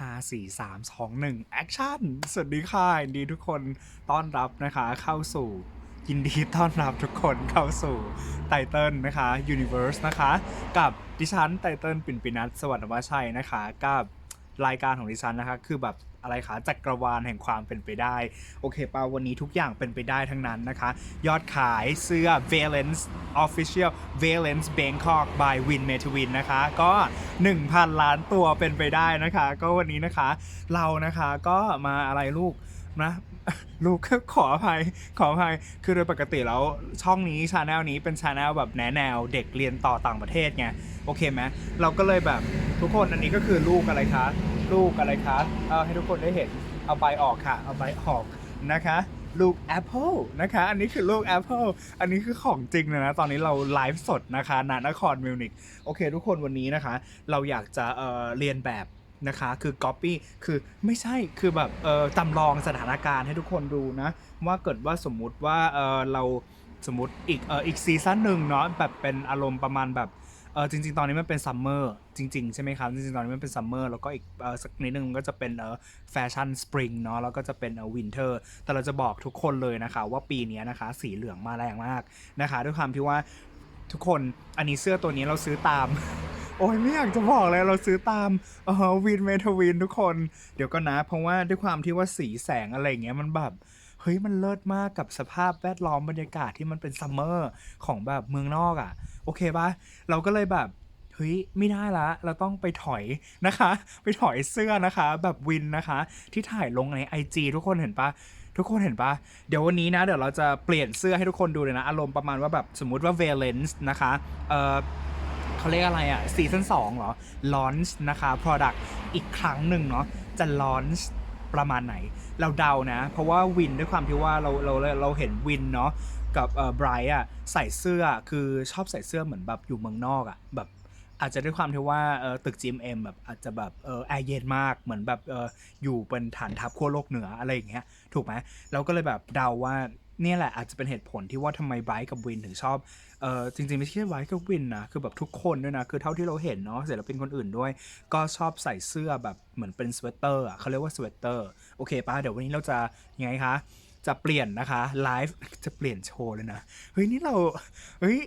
5 4 3 2 1แอคชั่นสวัสดีค่ะยินดีทุกคนต้อนรับนะคะเข้าสู่ยินดีต้อนรับทุกคนเข้าสู่ไตเติลนะคะ Universe นะคะ กับดิฉันไตเติลปิ่นปินัทสวัสดิ์วชัยนะคะ กับรายการของดิฉันนะคะ คือแบบ อะไรคะจักรวาลแห่งความเป็นไปได้ โอเคป่าวันนี้ทุกอย่างเป็นไปได้ทั้งนั้นนะคะ ยอดขายเสื้อ Valence Official Valence Bangkok by Win m e t w i n นะคะ ก็ 1,000 ล้านตัวเป็นไปได้นะคะ ก็วันนี้นะคะเรานะคะก็มาอะไรลูกนะลูกขออภัยขออภัยคือโดยปกติแล้วช่องนี้ชาแนลนี้เป็นชาแนลแบบแนแนวเด็กเรียนต่อต่างประเทศไงโอเคไหมเราก็เลยแบบทุกคนอันนี้ก็คือลูกอะไรคะ ลูกอะไรคะเอาให้ทุกคนได้เห็นเอาใบออกค่ะ เอาใบออกนะคะ ลูก Apple นะคะ อันนี้คือลูก Apple อันนี้คือของจริงเลยนะ ตอนนี้เราไลฟ์สดนะคะณนครมิวนิกโอเค ทุกคนวันนี้นะคะ เราอยากจะเเรียนแบบนะคะคือ Copy คือไม่ใช่คือแบบเออจำลองสถานการณ์ให้ทุกคนดูนะ ว่าเกิดว่าสมมุติว่าเออเราสมมติอีกเอออีกซีซั่นหนึ่งเนาะแบบเป็นอารมณ์ประมาณแบบ เออจริง ๆ ตอนนี้มันเป็นซัมเมอร์จริง ๆ ใช่ไหมครับ จริง ๆ ตอนนี้มันเป็นซัมเมอร์แล้วก็อีกเออสักนิดนึงมันก็จะเป็นเออแฟชั่นสปริงเนาะแล้วก็จะเป็นเออวินเทอร์แต่เราจะบอกทุกคนเลยนะคะว่าปีนี้นะคะ สีเหลืองมาแรงมากนะคะ ด้วยความที่ว่าทุกคนอันนี้เสื้อตัวนี้เราซื้อตาม โอ้ยไม่อยากจะบอกเลยเราซื้อตามเออวินเมทวินทุกคน เดี๋ยวก็นะ เพราะว่าด้วยความที่ว่าสีแสงอะไรเงี้ยมันแบบ เฮ้ยมันเลิศมากกับสภาพแวดล้อมบรรยากาศที่มันเป็นซัมเมอร์ของแบบเมืองนอกอะ่ะ โอเคปะเราก็เลยแบบเฮ้ยไม่ได้ละ เราต้องไปถอยนะคะ ไปถอยเสื้อนะคะ แบบวินนะคะ ที่ถ่ายลงใน IG ทุกคนเห็นปะทุกคนเห็นปะเดี๋ยววันนี้นะ เดี๋ยวเราจะเปลี่ยนเสื้อให้ทุกคนดูเลยนะ อารมณ์ประมาณว่าแบบสมมุติว่า Valence นะคะ เอ่อเขาเรียกอะไรอะซีซั่น2เหรอ launch นะคะ product อีกครั้งหนึ่งเนาะจะ launch ประมาณไหน เราเดานะ เพราะว่าวินด้วยความที่ว่าเราเราเราเห็นวินเนาะกับเอ่อไบรท์อะใส่เสื้อคือชอบใส่เสื้อเหมือนแบบอยู่เมืองนอกอะแบบอาจจะด้วยความที่ว่าเออตึก GMM แบบอาจจะแบบเออแอร์เย็นมากเหมือนแบบเอออยู่เป็นฐานทัพขั้วโลกเหนืออะไรอย่างเงี้ยถูกไหมเราก็เลยแบบเดาว่า เนี่ยแหละอาจจะเป็นเหตุผลที่ว่าทำไมไบรท์กับวินถึงชอบเออจริงๆ ไม่ใช่ไบรท์กับวินนะคือแบบทุกคนด้วยนะคือเท่าที่เราเห็นเนาะศิลปินคนอื่นด้วย ก็ชอบใส่เสื้อแบบเหมือนเป็นสเวตเตอร์อะเขาเรียกว่าสเวตเตอร์โอเคป่ะเดี๋ยววันนี้เราจะยังไงคะจะเปลี่ยนนะคะไลฟ์จะเปลี่ยนโชว์เลยนะเฮ้ยนี่เราเฮ้ย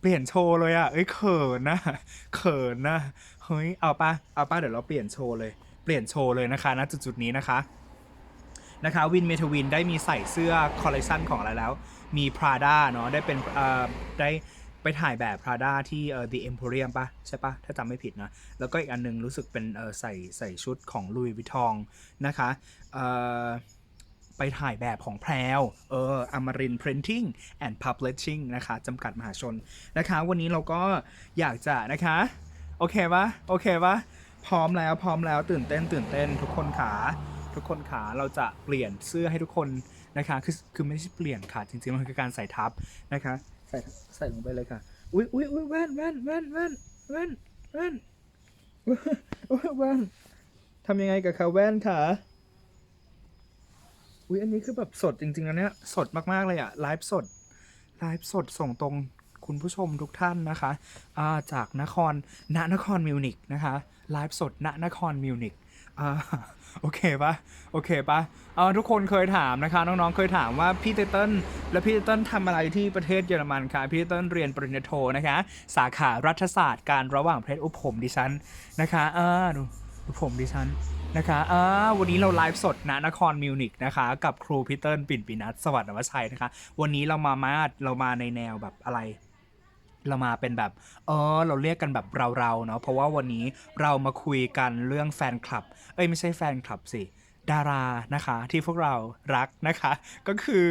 เปลี่ยนโชว์เลยอะเอ้ยเขินนะเขินนะเฮ้ยเอาปะเอาปะเดี๋ยวเราเปลี่ยนโชว์เลยเปลี่ยนโชว์เลยนะคะณจุดๆนี้นะคะ นะคะวินเมทวินได้มีใส่เสื้อคอลเลคชันของอะไรแล้ว มี Prada เนาะได้เป็นได้ไปถ่ายแบบ Prada ที่เอ่อ The Emporium ปะใช่ปะถ้าจำไม่ผิดนะ แล้วก็อีกอันหนึงรู้สึกเป็นเอ่อใส่ใส่ชุดของ Louis Vuitton นะคะเอ่อไปถ่ายแบบของแพรวเอออมริน Printing and Publishing นะคะจำกัดมหาชนนะคะ วันนี้เราก็อยากจะนะคะ โอเคปะโอเคปะพร้อมแล้วพร้อมแล้วตื่นเต้นตื่นเต้นทุกคนขา ทุกคนขาเราจะเปลี่ยนเสื้อให้ทุกคนนะคะ คือคือไม่ใช่เปลี่ยนค่ะ จริงๆมันคือการใส่ทับนะคะ ใส่ใส่ลงไปเลยค่ะ อุ้ยอุ้ยอุ้ยแว่นแว่นแว่นแว่นแว่นแว่นอุ๊ยแว่นทำยังไงกับขาแว่นค่ะอุ้ยอันนี้คือแบบสดจริงๆนะเนี่ยสดมากๆเลยอะไลฟ์สดไลฟ์สดส่งตรงคุณผู้ชมทุกท่านนะคะาจากนครณนครมิวนิกนะคะไลฟ์สดณนครมิวนิก อ่าโอเคปะโอเคปะเอาทุกคนเคยถามนะคะ น้องๆเคยถามว่าพี่เตเติ้ลและพี่เตเติ้ลทำอะไรที่ประเทศเยอรมันคะพี่เตเติ้ลเรียนปริญญาโทนะคะ สาขารัฐศาสตร์การระหว่างประเทศอุยผมดิฉันนะคะอ่าดูดูผมดิฉันนะคะอ่าวันนี้เราไลฟ์สดณนครมิวนิกนะคะ กับครูพีเตอร์ปิ่นปินัทสวัสดิ์นวชัยนะคะ วันนี้เรามามาดเรามาในแนวแบบอะไร เรามาเป็นแบบ เออ เราเรียกกันแบบเราๆเนาะ เพราะว่าวันนี้เรามาคุยกันเรื่องแฟนคลับ เอ้ยไม่ใช่แฟนคลับสิ ดารานะคะ ที่พวกเรารักนะคะ ก็คือ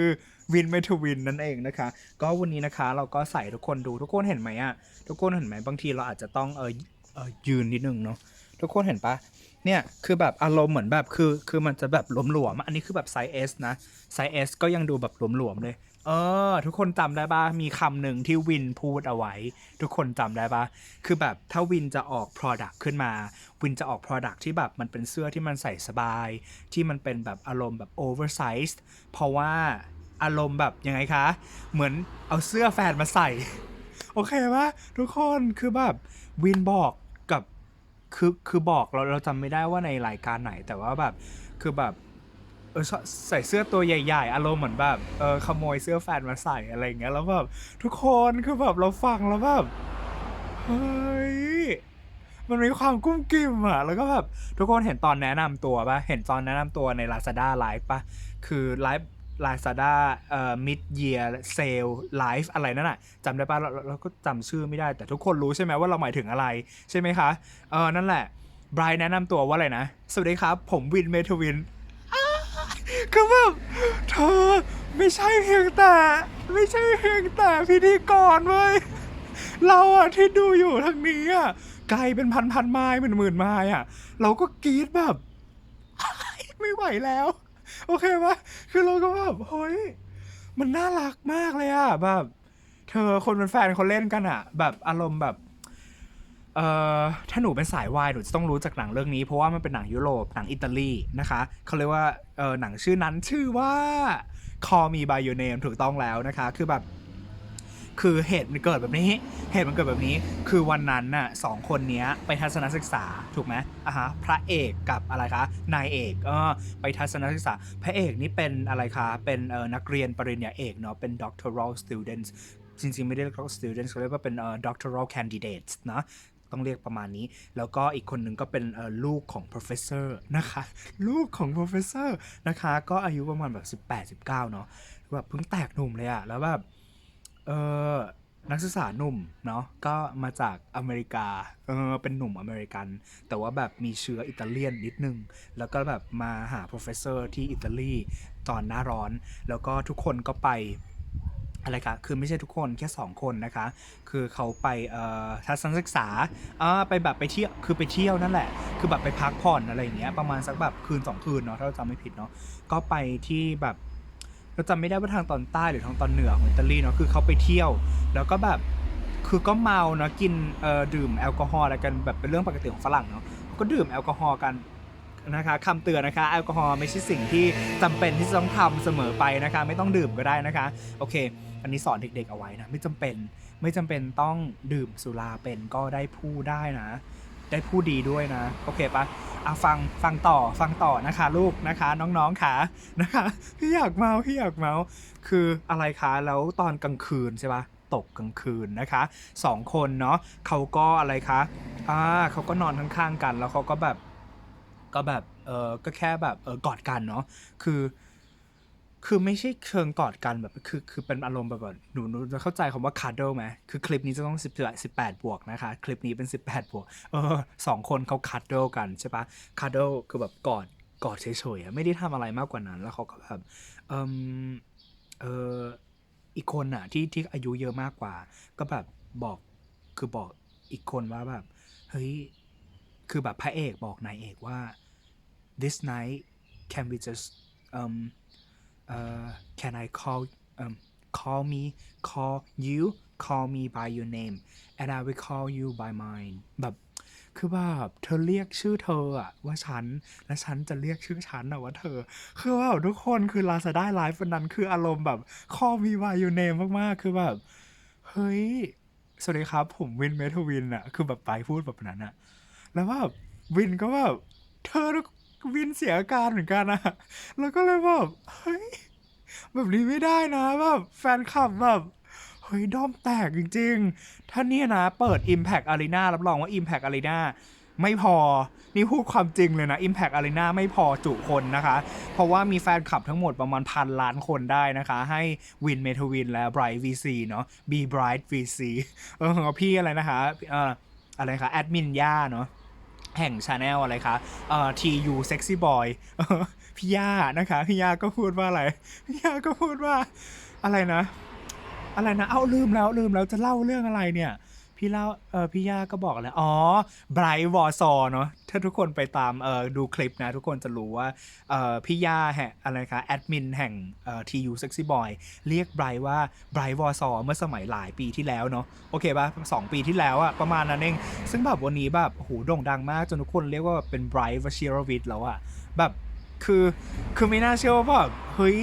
วินเมทวินนั่นเองนะคะ ก็วันนี้นะคะเราก็ใส่ทุกคนดูทุกคนเห็นไหมอะทุกคนเห็นไหมบางทีเราอาจจะต้องเออเออยืนนิดนึงเนาะทุกคนเห็นปะเนี่ยคือแบบอารมณ์เหมือนแบบคือคือมันจะแบบหลวมๆอะอันนี้คือแบบไซส์ S นะไซส์ S ก็ยังดูแบบหลวมๆเลย เออ ทุกคนจำได้ปะมีคำหนึ่งที่วินพูดเอาไว้ ทุกคนจำได้ปะคือแบบถ้าวินจะออก Product ขึ้นมา วินจะออก Product ที่แบบมันเป็นเสื้อที่มันใส่สบาย ที่มันเป็นแบบอารมณ์แบบ oversized เพราะว่าอารมณ์แบบยังไงคะ เหมือนเอาเสื้อแฟนมาใส่ โอเคปะทุกคนคือแบบวินบอกกับคือคือบอกเราเราจำไม่ได้ว่าในรายการไหน แต่ว่าแบบคือแบบ เออชอบใส่เสื้อตัวใหญ่ๆ อารมณ์เหมือนแบบเออขโมยเสื้อแฟนมาใส่อะไรอย่างเงี้ยแล้วแบบทุกคนคือแบบเราฟังแล้วแบบเฮ้ยมันมีความกุ้มกิ่มอะแล้วก็แบบทุกคนเห็นตอนแนะนำตัวปะเห็นตอนแนะนำตัวใน Lazada Live ปะคือไลฟ์ Lazada เอ่อ mid year sale live อะไรนั่นน่ะจำได้ปะเราเราก็จำชื่อไม่ได้ แต่ทุกคนรู้ใช่ไหมว่าเราหมายถึงอะไร ใช่ไหมคะ เออนั่นแหละไบรท์แนะนำตัวว่าอะไรนะ สวัสดีครับ ผมวินเมทวิน คือแบบเธอไม่ใช่เพียงแต่ ไม่ใช่เพียงแต่พิธีกรเว้ยเราอะที่ดูอยู่ทางนี้อะไกลเป็นพันพันไม้หมื่นหมื่นไม้อะเราก็กรี๊ดแบบ ไม่ไหวแล้ว โอเคปะคือเราก็แบบเฮ้ยมันน่ารักมากเลยอะแบบ เธอคนเป็นแฟนเขาเล่นกันอะแบบอารมณ์แบบ เอ่อถ้าหนูเป็นสายวายหนูจะต้องรู้จากหนังเรื่องนี้ เพราะว่ามันเป็นหนังยุโรปหนังอิตาลีนะคะเขาเรียกว่าเออหนังชื่อนั้นชื่อว่า Call Me By Your Name ถูกต้องแล้วนะคะ คือแบบ คือเหตุมันเกิดแบบนี้ เหตุมันเกิดแบบนี้ คือวันนั้นน่ะสองคนเนี้ยไปทัศนศึกษาถูกไหมอะฮะพระเอกกับอะไรคะนายเอกเออไปทัศนศึกษา พระเอกนี่เป็นอะไรคะเป็นเออนักเรียนปริญญาเอกเนาะเป็น doctoral students จริงๆ ไม่ได้เรียก doctoral students เขาเรียกว่าเป็นเออ doctoral candidates นะ ต้องเรียกประมาณนี้ แล้วก็อีกคนหนึ่งก็เป็นลูกของ professor นะคะ ลูกของ professor นะคะ ก็อายุประมาณแบบ 18 19 เนาะแบบเพิ่งแตกหนุ่มเลยอะแล้วแบบเออนักศึกษาหนุ่มเนาะก็มาจากอเมริกาเออเป็นหนุ่มอเมริกัน แต่ว่าแบบมีเชื้ออิตาเลียนนิดนึง แล้วก็แบบมาหา professor ที่อิตาลีตอนหน้าร้อน แล้วก็ทุกคนก็ไป อะไรคะคือไม่ใช่ทุกคนแค่ 2 คนนะคะ คือเขาไปทัศนศึกษาไปแบบไปเที่ยวคือไปเที่ยวนั่นแหละ คือแบบไปพักผ่อนอะไรอย่างเงี้ยประมาณสักแบบคืน 2 คืนเนาะถ้าเราจำไม่ผิดเนาะก็ไปที่แบบเราจำไม่ได้ว่าทางตอนใต้หรือทางตอนเหนือของอิตาลีเนาะคือเขาไปเที่ยว แล้วก็แบบคือก็เมาเนาะกินดื่มแอลกอฮอล์อะไรกันแบบเป็นเรื่องปกติของฝรั่งเนาะก็ดื่มแอลกอฮอล์กัน นะคะคำเตือนนะคะแอลกอฮอล์ไม่ใช่สิ่งที่จำเป็นที่จะต้องทำเสมอไปนะคะ ไม่ต้องดื่มก็ได้นะคะ โอเค อันนี้สอนเด็กๆเอาไว้นะ ไม่จำเป็นไม่จำเป็นต้องดื่มสุราเป็นก็ได้พูดได้นะ ได้พูดดีด้วยนะ โอเคปะอะฟังฟังต่อฟังต่อนะคะ ลูกนะคะ น้องๆค่ะนะคะพี่อยากเมาพี่อยากเมาคืออะไรคะแล้วตอนกลางคืนใช่ปะตกกลางคืนนะคะสองคนเนาะเขาก็อะไรคะอ่าเขาก็นอนข้างๆกันแล้วเขาก็แบบ ก็แบบเออก็แค่แบบเออกอดกันเนาะคือ คือไม่ใช่เชิงกอดกันแบบคือคือเป็นอารมณ์แบบหนูหนูจะเข้าใจคำว่า cuddle ไหมคือคลิปนี้จะต้อง10 18บวกนะคะ คลิปนี้เป็น18บแปดบวกเออสองคนเขา cuddle กันใช่ปะ cuddle คือแบบกอดกอดเฉยๆไม่ได้ทำอะไรมากกว่านั้น แล้วเขาก็แบบเอมเอออีกคนอะที่ที่อายุเยอะมากกว่า ก็แบบบอกคือบอกอีกคนว่าแบบเฮ้ย คือแบบพระเอกบอกนายเอกว่า this night can we just um uh, can I call um, call me call you call me by your name and I will call you by mine แบบคือแบบเธอเรียกชื่อเธออะว่าฉัน และฉันจะเรียกชื่อฉันอะว่าเธอ คือว่าทุกคนคือ Lazada Live วันนั้นคืออารมณ์แบบ call me by your name มาก ๆ คือแบบ เฮ้ย สวัสดีครับ ผมวินเมทวินอะคือแบบไปพูดแบบนั้นอะ แล้วแบบวินก็แบบเธอวินเสียอาการเหมือนกันอะแล้วก็เลยแบบเฮ้ยแบบนี้ไม่ได้นะแบบแฟนคลับแบบเฮ้ยด้อมแตกจริงๆ ถ้าเนี่ยนะเปิด Impact Arena รับรองว่า Impact Arena ไม่พอ นี่พูดความจริงเลยนะ Impact Arena ไม่พอจุคนนะคะ เพราะว่ามีแฟนคลับทั้งหมดประมาณพันล้านคนได้นะคะ ให้วินเมทวินและ Bright VC เนาะ B Bright VC เออพี่อะไรนะคะเอออะไรคะแอดมินย่าเนาะ แห่งชาแนลอะไรคะเอ่อ TU Sexy Boy พี่ย่านะคะ พี่ย่าก็พูดว่าอะไร พี่ย่าก็พูดว่าอะไรนะ อะไรนะ เอ้าลืมแล้วลืมแล้วจะเล่าเรื่องอะไรเนี่ย พี่เล่าเออพี่ย่าก็บอกอะไรอ๋อไบรท์วอซอเนาะถ้าทุกคนไปตามเออดูคลิปนะ ทุกคนจะรู้ว่าเออพี่ย่าแห่อะไรคะแอดมินแห่งเอ่อ TU Sexy Boy เรียกไบรท์ว่าไบรท์วอซอเมื่อสมัยหลายปีที่แล้วเนาะโอเคปะสองปีที่แล้วอะประมาณนั้นเอง ซึ่งแบบวันนี้แบบโหโด่งดังมากจนทุกคนเรียกว่าแบบเป็นไบรท์วชิรวิทย์แล้วอะแบบคือคือไม่น่าเชื่อว่าแบบเฮ้ย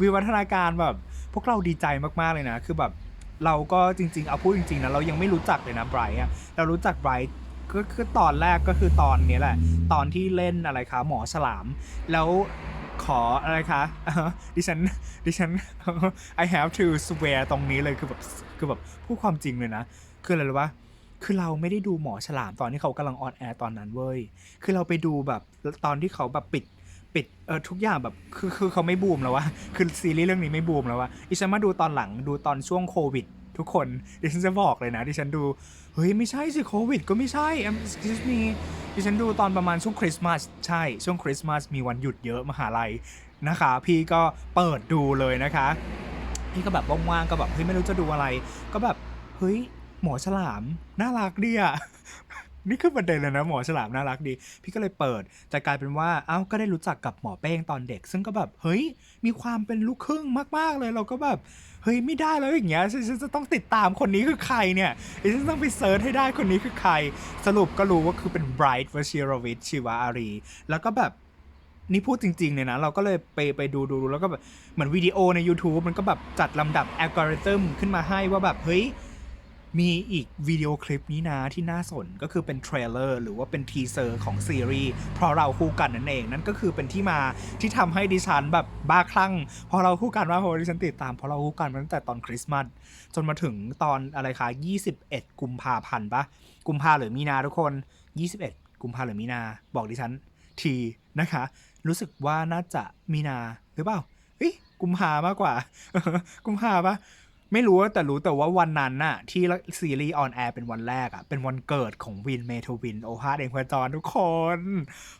วิวัฒนาการแบบพวกเราดีใจมากๆเลยนะ คือแบบ เราก็จริง ๆ เอาพูดจริงๆนะเรายังไม่รู้จักเลยนะไบรท์อะเรารู้จักไบรท์ก็คือตอนแรกก็คือตอนนี้แหละ ตอนที่เล่นอะไรคะหมอฉลาม แล้วขออะไรคะดิฉันดิฉัน I have to swear ตรงนี้เลยคือแบบคือแบบพูดความจริงเลยนะ คืออะไรรู้ปะคือเราไม่ได้ดูหมอฉลามตอนที่เขากำลังออนแอร์ตอนนั้นเว้ย คือเราไปดูแบบตอนที่เขาแบบปิด ปิดเออทุกอย่างแบบคือคือเขาไม่บูมแล้ววะคือซีรีส์เรื่องนี้ไม่บูมแล้ววะดิฉันมาดูตอนหลังดูตอนช่วงโควิด ทุกคนดิฉันจะบอกเลยนะดิฉันดูเฮ้ยไม่ใช่สิโควิด ก็ไม่ใช่ excuse me ดิฉันดูตอนประมาณช่วงคริสต์มาสใช่ช่วงคริสต์มาสมีวันหยุดเยอะมหาลัยนะคะ พี่ก็เปิดดูเลยนะคะ พี่ก็แบบว่างๆก็แบบเฮ้ยไม่รู้จะดูอะไร ก็แบบเฮ้ยหมอฉลามน่ารักดีอะ นี่คือประเด็นเลยนะหมอฉลามน่ารักดี พี่ก็เลยเปิด แต่กลายเป็นว่าเอ้าก็ได้รู้จักกับหมอเป้งตอนเด็ก ซึ่งก็แบบเฮ้ยมีความเป็นลูกครึ่งมาก ๆเลยเราก็แบบเฮ้ยไม่ได้แล้วอย่างเงี้ยฉันจะต้องติดตามคนนี้คือใครเนี่ยฉันต้องไปเซิร์ชให้ได้คนนี้คือใคร สรุปก็รู้ว่าคือเป็นไบรท์วชิรวิทย์ชีวาอารี แล้วก็แบบนี่พูดจริงๆเนี่ยนะ เราก็เลยไปไปดูดูดูแล้วก็แบบเหมือนวิดีโอใน YouTube มันก็แบบจัดลำดับอัลกอริทึมขึ้นมาให้ว่าแบบ เฮ้ย มีอีกวิดีโอคลิปนี้นะที่น่าสนก็คือเป็นเทรลเลอร์หรือว่าเป็นทีเซอร์ของซีรีส์เพราะเราคู่กันนั่นเอง นั่นก็คือเป็นที่มาที่ทำให้ดิฉันแบบบ้าคลั่งเพอเราคู่กันว่าเพราะดิฉันติดตามเพราะเราคู่กันมาตั้งแต่ตอนคริสต์มาสจนมาถึงตอนอะไรคะ21 กุมภาพันธ์ปะกุมภาหรือมีนาทุกคน 21 กุมภาหรือมีนา บอกดิฉันทีนะคะ รู้สึกว่าน่าจะมีนาหรือเปล่าเฮ้ยกุมภามากกว่ากุมภาปะ ไม่รู้แต่รู้แต่ว่าวันนั้นน่ะ ที่ซีรีส์ออนแอร์เป็นวันแรกอะเป็นวันเกิดของวินเมทวิน โอฮาเองพจรทุกคน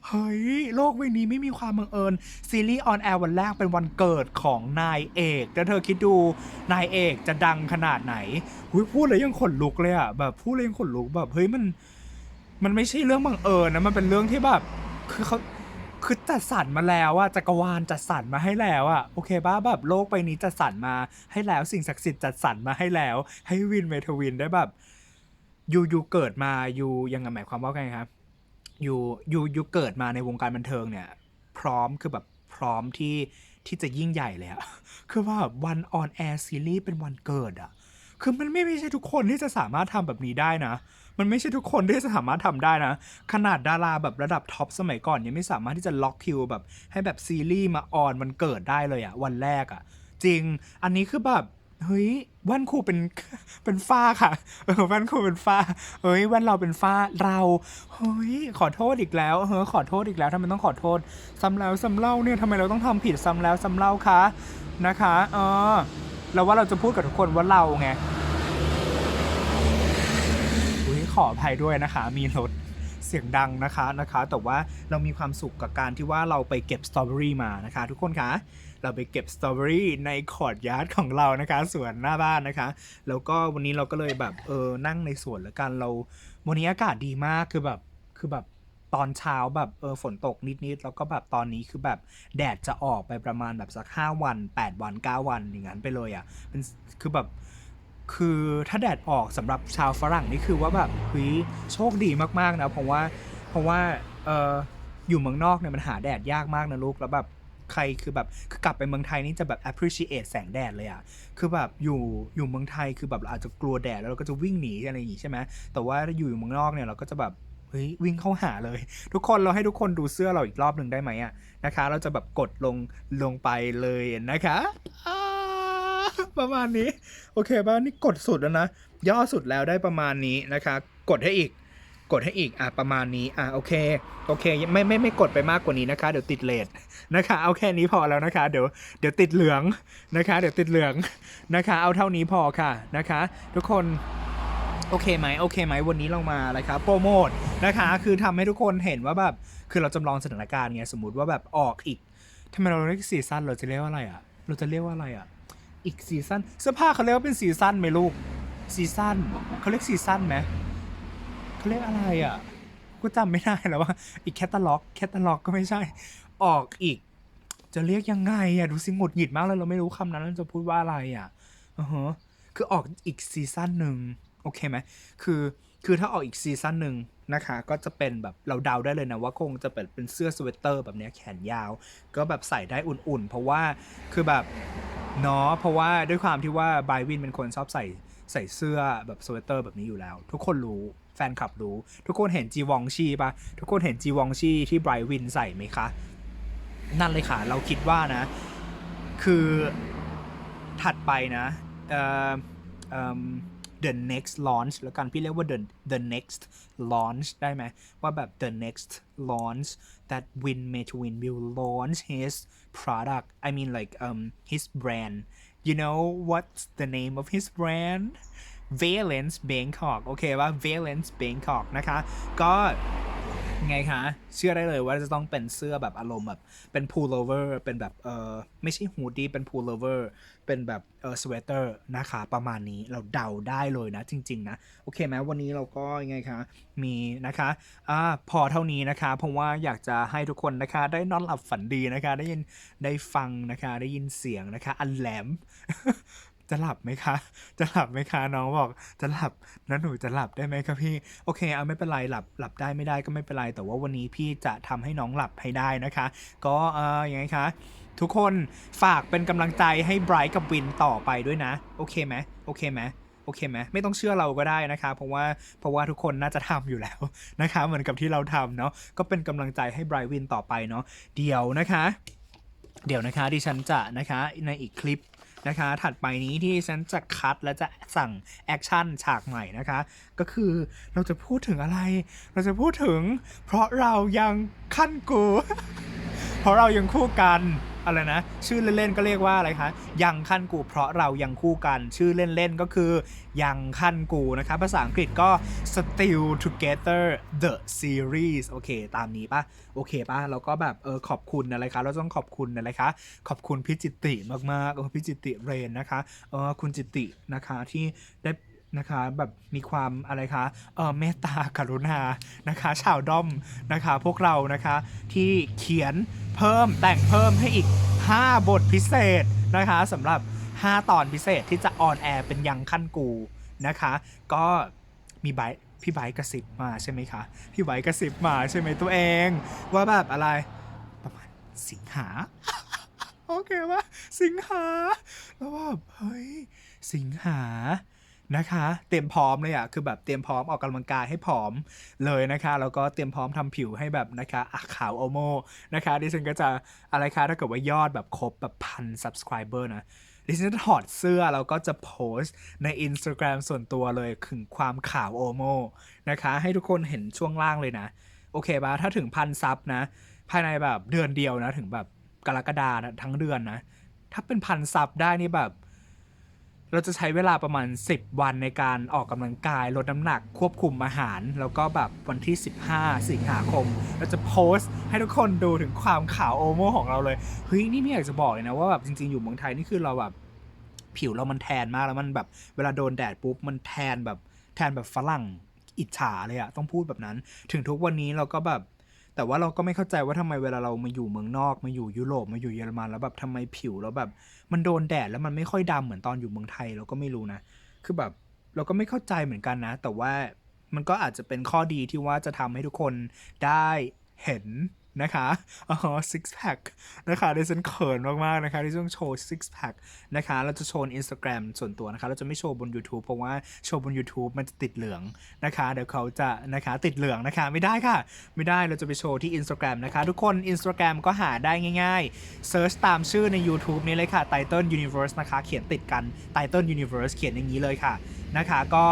เฮ้ย โลกใบนี้ไม่มีความบังเอิญ ซีรีส์ออนแอร์วันแรกเป็นวันเกิดของนายเอกแล้วเธอคิดดูนายเอกจะดังขนาดไหนหุยพูดเลยยังขนลุกเลยอะแบบพูดเลยยังขนลุกแบบเฮ้ยมัน มันไม่ใช่เรื่องบังเอิญนะมันเป็นเรื่องที่แบบ คือเขา คือจัดสรรมาแล้วอะจักรวาลจัดสรรมาให้แล้วอะโอเคป่ะแบบโลกใบนี้จัดสรรมาให้แล้วสิ่งศักดิ์สิทธิ์จัดสรรมาให้แล้ว ให้วินเมทวินได้แบบยูยูเกิดมายูยังไงหมายความว่าไงครับยูยูยูเกิดมาในวงการบันเทิงเนี่ย พร้อมคือแบบพร้อมที่ที่จะยิ่งใหญ่เลยอะคือว่าวันออนแอร์ซีรีส์เป็นวันเกิดอะ คือมันไม่ใช่ทุกคนที่จะสามารถทำแบบนี้ได้นะ มันไม่ใช่ทุกคนที่จะสามารถทำได้นะ ขนาดดาราแบบระดับท็อปสมัยก่อนยังไม่สามารถที่จะล็อกคิวแบบ ให้แบบซีรีส์มาออนมันเกิดได้เลยอะวันแรกอะจริง อันนี้คือแบบเฮ้ยแว่นครูเป็นเป็นฝ้าค่ะเออแว่นครูเป็นฝ้าเฮ้ยแว่นเราเป็นฝ้าเราเฮ้ยขอโทษอีกแล้วเฮ้ยขอโทษอีกแล้วทำไมต้องขอโทษซ้ำแล้วซ้ำเล่าเนี่ยทำไมเราต้องทำผิดซ้ำแล้วซ้ำเล่าคะนะคะเออ เราว่าเราจะพูดกับทุกคนว่าเราไงอุ้ยขออภัยด้วยนะคะ มีรถเสียงดังนะคะนะคะ แต่ว่าเรามีความสุขกับการที่ว่าเราไปเก็บสตรอเบอรี่มานะคะ ทุกคนคะเราไปเก็บสตรอเบอรี่ในคอร์ดยาร์ดของเรานะคะสวนหน้าบ้านนะคะ แล้วก็วันนี้เราก็เลยแบบเออนั่งในสวนแล้วกันเราวันนี้อากาศดีมากคือแบบคือแบบ ตอนเช้าแบบเออฝนตกนิดๆแล้วก็แบบตอนนี้คือแบบแดดจะออกไปประมาณแบบสัก5วัน8วัน9วันอย่างนั้นไปเลยอะ่ะเป็นคือแบบคือถ้าแดดออกสำหรับชาวฝรั่งนี่คือว่าแบบเฮ้ยโชคดีมากๆนะเพราะว่าเพราะว่าเอออยู่เมืองนอกเนี่ยมันหาแดดยากมากนะลูกแล้วแบบใครคือแบบคือกลับไปเมืองไทยนี่จะแบบ appreciate แสงแดดเลยอะคือแบบอยู่อยู่เมืองไทยคือแบบเราอาจจะกลัวแดดแล้วเราก็จะวิ่งหนีอะไรอย่างงี้ใช่ไหมแต่ว่าอยู่อยู่เมืองนอกเนี่ยเราก็จะแบบ เฮ้ยวิ่งเข้าหาเลย ทุกคนเราให้ทุกคนดูเสื้อเราอีกรอบหนึ่งได้ไหมอะนะคะ เราจะแบบกดลงลงไปเลยนะคะประมาณนี้ โอเคป่ะนี่กดสุดแล้วนะย่อสุดแล้วได้ประมาณนี้นะคะ กดให้อีก กดให้อีกอะประมาณนี้อะโอเคโอเคไม่ไม่ไม่กดไปมากกว่านี้นะคะเดี๋ยวติดเลทนะคะเอาแค่นี้พอแล้วนะคะ เดี๋ยวเดี๋ยวติดเหลืองนะคะ เดี๋ยวติดเหลืองนะคะ เอาเท่านี้พอค่ะนะคะ ทุกคน โอเคไหมโอเคไหมวันนี้เรามาอะไรครับโปรโมทนะคะคือทำให้ทุกคนเห็นว่าแบบคือเราจำลองสถานการณ์ไงสมมติว่าแบบออกอีกทำไมเราเรียกซีซั่นเราจะเรียกว่าอะไรอะ เราจะเรียกว่าอะไรอะ อีกซีซั่นเสื้อผ้าเขาเรียกว่าเป็นซีซั่นไหมลูกซีซั่นเขาเรียกซีซั่นไหมเขาเรียกอะไรอะกูจำไม่ได้แล้วว่าอีกแคตตาล็อกแคตตาล็อกก็ไม่ใช่ออกอีก จะเรียกยังไงอะดูสิหงุดหงิดมากเลยเราไม่รู้คำนั้นเราจะพูดว่าอะไรอะอือฮะคือออกอีกซีซั่นหนึ่ง โอเคไหมคือคือถ้าออกอีกซีซั่นหนึ่งนะคะ ก็จะเป็นแบบเราเดาได้เลยนะว่าคงจะเป็นเป็นเสื้อสเวตเตอร์แบบเนี้ยแขนยาว ก็แบบใส่ได้อุ่นๆ เพราะว่าคือแบบเนาะเพราะว่าด้วยความที่ว่าไบรวินเป็นคนชอบใส่ใส่เสื้อแบบสเวตเตอร์แบบนี้อยู่แล้ว ทุกคนรู้แฟนคลับรู้ ทุกคนเห็นจีวองชีปะทุกคนเห็นจีวองชีที่ไบร์วินใส่ไหมคะ นั่นเลยค่ะ เราคิดว่านะ คือถัดไปนะเอ่อเอิ่ม the next launch แล้วกันพี่เรียกว่า the the next launch ได้ไหมว่าแบบ the next launch that Win Metwin will launch his product I mean like um his brand you know what's the name of his brand Valence Bangkok โอเคว่า Valence Bangkok นะคะ ก็ ไงคะ เชื่อได้เลยว่าจะต้องเป็นเสื้อแบบอารมณ์แบบเป็น pullover เป็นแบบเออไม่ใช่ hoodie เป็น pullover เป็นแบบเออ sweater นะคะประมาณนี้เราเดาได้เลยนะจริง ๆ นะ โอเคไหมวันนี้เราก็ยังไงคะมีนะคะอ่าพอเท่านี้นะคะ เพราะว่าอยากจะให้ทุกคนนะคะ ได้นอนหลับฝันดีนะคะ ได้ยินได้ฟังนะคะ ได้ยินเสียงนะคะ อันแหลม จะหลับไหมคะ จะหลับไหมคะน้องบอกจะหลับแล้วหนูจะหลับได้ไหมคะพี่โอเคเอาไม่เป็นไรหลับหลับได้ไม่ได้ก็ไม่เป็นไร แต่ว่าวันนี้พี่จะทำให้น้องหลับให้ได้นะคะ ก็เออยังไงคะทุกคนฝากเป็นกำลังใจให้ไบรท์กับวินต่อไปด้วยนะ โอเคไหมโอเคไหมโอเคไหมไม่ต้องเชื่อเราก็ได้นะคะ เพราะว่าเพราะว่าทุกคนน่าจะทำอยู่แล้วนะคะ เหมือนกับที่เราทำเนาะก็เป็นกำลังใจให้ไบรท์วินต่อไปเนาะเดี๋ยวนะคะ เดี๋ยวนะคะดิฉันจะนะคะในอีกคลิป นะคะ ถัดไปนี้ที่ฉันจะคัดและจะสั่งแอคชั่นฉากใหม่นะคะ ก็คือเราจะพูดถึงอะไร เราจะพูดถึง เพราะเรายังขั้นกู เพราะเรายังคู่กัน อะไรนะ ชื่อเล่นๆก็เรียกว่าอะไรคะยังขั้นกูเพราะเรายังคู่กัน ชื่อเล่นๆก็คือยังขั้นกูนะคะภาษาอังกฤษก็ still together the series โอเค ตามนี้ปะโอเคปะเราก็แบบเออขอบคุณอะไรคะเราต้องขอบคุณอะไรคะขอบคุณพี่จิตติมากๆเออพี่จิตติเรนนะคะเออคุณจิตตินะคะที่ได้ นะคะ แบบมีความอะไรคะเออเมตตากรุณานะคะชาวด้อมนะคะ พวกเรานะคะที่เขียนเพิ่มแต่งเพิ่มให้อีก 5 บทพิเศษนะคะสำหรับ 5 ตอนพิเศษที่จะออนแอร์เป็นยังขั้นกูนะคะ ก็มีไบพี่ไบกระซิบมาใช่ไหมคะ พี่ไบกระซิบมาใช่ไหมตัวเอง ว่าแบบอะไรประมาณสิงหาโอเคว่าสิงหาแล้วแบบเฮ้ยสิงหา นะคะ เตรียมพร้อมเลยอะคือแบบเตรียมพร้อมออกกำลังกายให้ผอมเลยนะคะ แล้วก็เตรียมพร้อมทำผิวให้แบบนะคะอะขาวโอโมนะคะดิฉันก็จะอะไรคะถ้าเกิดว่ายอดแบบครบแบบพัน subscriber นะดิฉันจะถอดเสื้อแล้วก็จะโพสต์ใน Instagram ส่วนตัวเลยถึงความขาวโอโมนะคะ ให้ทุกคนเห็นช่วงล่างเลยนะ โอเคปะถ้าถึงพันซับนะ ภายในแบบเดือนเดียวนะ ถึงแบบกรกฎานะทั้งเดือนนะ ถ้าเป็นพันซับได้นี่แบบ เราจะใช้เวลาประมาณ 10 วันในการออกกำลังกายลดน้ำหนักควบคุมอาหาร แล้วก็แบบวันที่ 15 สิงหาคม เราจะโพสต์ให้ทุกคนดูถึงความขาวโอโมของเราเลยเฮ้ยนี่ไม่อยากจะบอกเลยนะว่าแบบจริง ๆ อยู่เมืองไทยนี่คือเราแบบผิวเรามันแทนมากแล้วมันแบบเวลาโดนแดดปุ๊บมันแทนแบบแทนแบบฝรั่งอิจฉาเลยอะต้องพูดแบบนั้น ถึงทุกวันนี้เราก็แบบ แต่ว่าเราก็ไม่เข้าใจว่าทำไมเวลาเรามาอยู่เมืองนอก มาอยู่ยุโรปมาอยู่เยอรมันแล้วแบบทำไมผิวเราแบบ มันโดนแดดแล้วมันไม่ค่อยดำเหมือนตอนอยู่เมืองไทยเราก็ไม่รู้นะ คือแบบเราก็ไม่เข้าใจเหมือนกันนะ แต่ว่ามันก็อาจจะเป็นข้อดีที่ว่าจะทำให้ทุกคนได้เห็น นะคะอ๋อ six pack นะคะดิฉันเขินมากๆนะคะที่ต้องโชว์ six pack นะคะเราจะโชว์ใน Instagram ส่วนตัวนะคะ เราจะไม่โชว์บน YouTube เพราะว่าโชว์บน YouTube มันจะติดเหลืองนะคะ เดี๋ยวเขาจะนะคะติดเหลืองนะคะ ไม่ได้ค่ะ ไม่ได้เราจะไปโชว์ที่ Instagram นะคะ ทุกคน Instagram ก็หาได้ง่ายๆ Search ตามชื่อใน YouTube นี้เลยค่ะ Title Universe นะคะ เขียนติดกัน Title Universe เขียนอย่างนี้เลยค่ะนะคะ ก็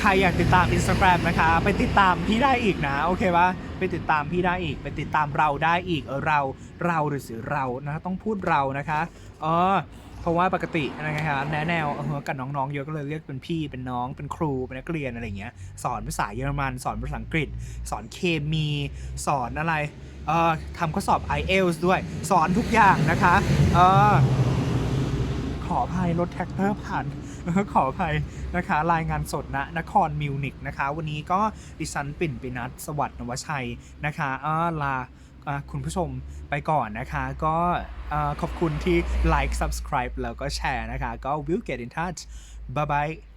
ใครอยากติดตาม Instagram นะคะ ไปติดตามพี่ได้อีกนะ โอเคปะ ไปติดตามพี่ได้อีก ไปติดตามเราได้อีกเออเราเราหรือสิเรานะต้องพูดเรานะคะเออเพราะว่าปกตินะคะแนะแนวเออกับน้องๆเยอะก็เลยเรียกเป็นพี่เป็นน้องเป็นครูเป็นนักเรียนอะไรเงี้ยสอนภาษาเยอรมันสอนภาษาอังกฤษ สอนเคมีสอนอะไรเออทำข้อสอบ IELTS ด้วย สอนทุกอย่างนะคะเออขออภัยรถแท็กเตอร์ผ่าน ขออภัยนะคะ รายงานสดณนครมิวนิกนะคะ วันนี้ก็ดิฉันปิ่นปินัทสวัสดิ์นวชัยนะคะเออลาลาคุณผู้ชมไปก่อนนะคะ ก็ขอบคุณที่ like subscribe แล้วก็แชร์นะคะ ก็ will get in touch bye bye